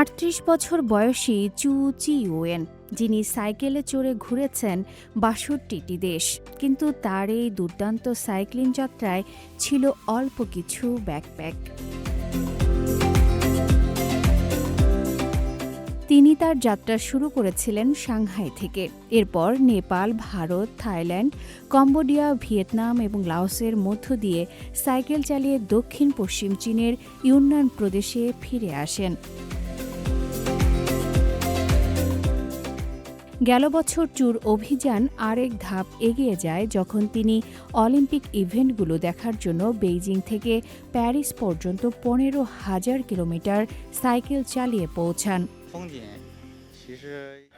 আটত্রিশ বছর বয়সী চু চিউয়েন যিনি সাইকেলে চড়ে ঘুরেছেন বাষট্টিটি দেশ। কিন্তু তার এই দুর্দান্ত সাইক্লিং যাত্রায় ছিল অল্প কিছু ব্যাকপ্যাক। তিনি তার যাত্রা শুরু করেছিলেন সাংহাই থেকে। এরপর Nepal, Bharat, Thailand, Cambodia, Vietnam এবং লাওসের মধ্য দিয়ে সাইকেল চালিয়ে দক্ষিণ পশ্চিম চীনের ইউনান প্রদেশে ফিরে আসেন। গেল বছর চুর অভিযান আরেক ধাপ এগিয়ে যায় যখন তিনি অলিম্পিক ইভেন্টগুলো দেখার জন্য বেইজিং থেকে প্যারিস পর্যন্ত পনেরো হাজার কিলোমিটার সাইকেল চালিয়ে পৌঁছান।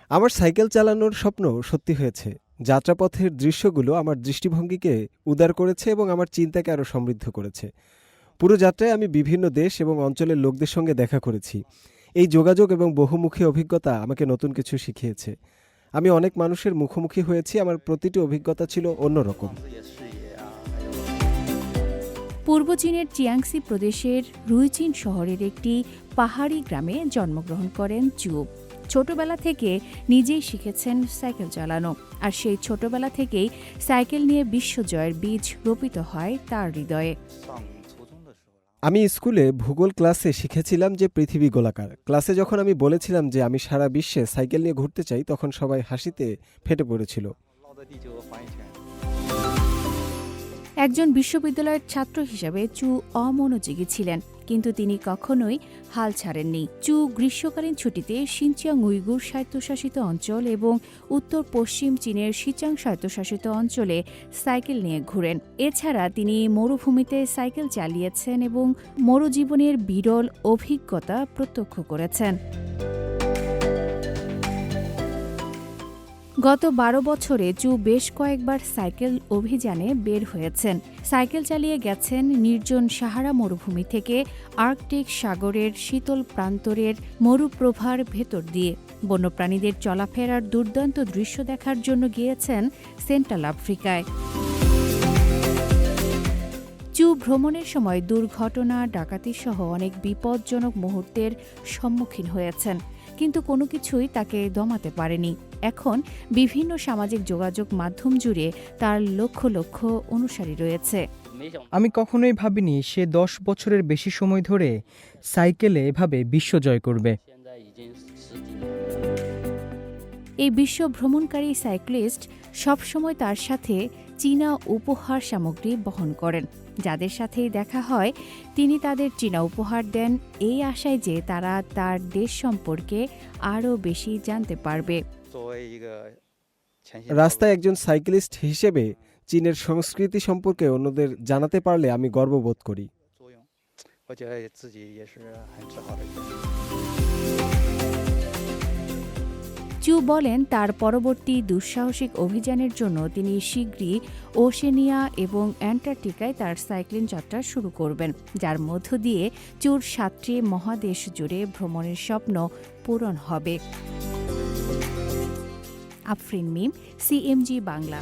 আমার সাইকেল চালানোর স্বপ্ন সত্যি হয়েছে। যাত্রাপথের দৃশ্যগুলো আমার দৃষ্টিভঙ্গিকে উদার করেছে এবং আমার চিন্তাকে আরও সমৃদ্ধ করেছে। পুরো যাত্রায় আমি বিভিন্ন দেশ এবং অঞ্চলের লোকদের সঙ্গে দেখা করেছি। এই যোগাযোগ এবং বহুমুখী অভিজ্ঞতা আমাকে নতুন কিছু শিখিয়েছে। আমি অনেক মানুষের মুখোমুখি হয়েছি, আমার প্রতিটি অভিজ্ঞতা ছিল অন্যরকম। পূর্ব চীনের চিয়াংসি প্রদেশের রুইচিন শহরের একটি পাহাড়ি গ্রামে জন্মগ্রহণ করেন চুব ছোটবেলা থেকে নিজেই শিখেছেন সাইকেল চালানো, আর সেই ছোটবেলা থেকেই সাইকেল নিয়ে বিশ্বজয়ের বীজ রোপিত হয় তার হৃদয়ে। আমি স্কুলে ভূগোল ক্লাসে শিখেছিলাম যে পৃথিবী গোলাকার। ক্লাসে যখন আমি বলেছিলাম যে আমি সারা বিশ্বে সাইকেল নিয়ে ঘুরতে চাই, তখন সবাই হাসিতে ফেটে পড়েছিল। একজন বিশ্ববিদ্যালয়ের ছাত্র হিসাবে চু অমনোযোগী ছিলেন। কিন্তু তিনি কখনোই হাল ছাড়েননি। চু গ্রীষ্মকালীন ছুটিতে সিনচিয়াং উইগুর স্বায়ত্তশাসিত অঞ্চল এবং উত্তর পশ্চিম চীনের সিচাং স্বায়ত্তশাসিত অঞ্চলে সাইকেল নিয়ে ঘুরেন। এছাড়া তিনি মরুভূমিতে সাইকেল চালিয়েছেন এবং মরুজীবনের বিরল অভিজ্ঞতা প্রত্যক্ষ করেছেন। গত বারো বছরে চু বেশ কয়েকবার সাইকেল অভিযানে বের হয়েছেন। সাইকেল চালিয়ে গেছেন নির্জন সাহারা মরুভূমি থেকে আর্কটিক সাগরের শীতল প্রান্তরের মরুপ্রভার ভেতর দিয়ে। বন্যপ্রাণীদের চলাফেরার দুর্দান্ত দৃশ্য দেখার জন্য গিয়েছেন সেন্ট্রাল আফ্রিকায়। চু ভ্রমণের সময় দুর্ঘটনা ডাকাতিসহ অনেক বিপজ্জনক মুহূর্তের সম্মুখীন হয়েছেন কিন্তু কোনো কিছুই তাকে দমাতে পারেনি। এখন বিভিন্ন সামাজিক যোগাযোগ মাধ্যম জুড়ে তার লক্ষ লক্ষ অনুসারী রয়েছে। আমি কখনোই ভাবিনি সে দশ বছরের বেশি সময় ধরে সাইকেলে এভাবে বিশ্ব জয় করবে। এই বিশ্ব ভ্রমণকারী সাইক্লিস্ট সবসময় তার সাথে চীনা উপহার সামগ্রী বহন করেন যাদের সাথেই দেখা হয় তিনি তাদের চীনা উপহার দেন এই আশায় যে তারা তার দেশ সম্পর্কে আরও বেশি জানতে পারবে 作为一个前线 রাস্তায় একজন সাইকেলিস্ট হিসেবে চীনের সংস্কৃতি সম্পর্কে অন্যদের জানাতে পারলে আমি গর্ববোধ করি 作用，我觉得自己也是很自豪的一件事。 চু বলেন, তার পরবর্তী দুঃসাহসিক অভিযানের জন্য তিনি শীঘ্রই ওশেনিয়া এবং অ্যান্টার্কটিকায় তার সাইক্লিং যাত্রা শুরু করবেন, যার মধ্য দিয়ে চুর সাতটি মহাদেশ জুড়ে ভ্রমণের স্বপ্ন পূরণ হবে। আফরিন মিম, সিএমজি বাংলা।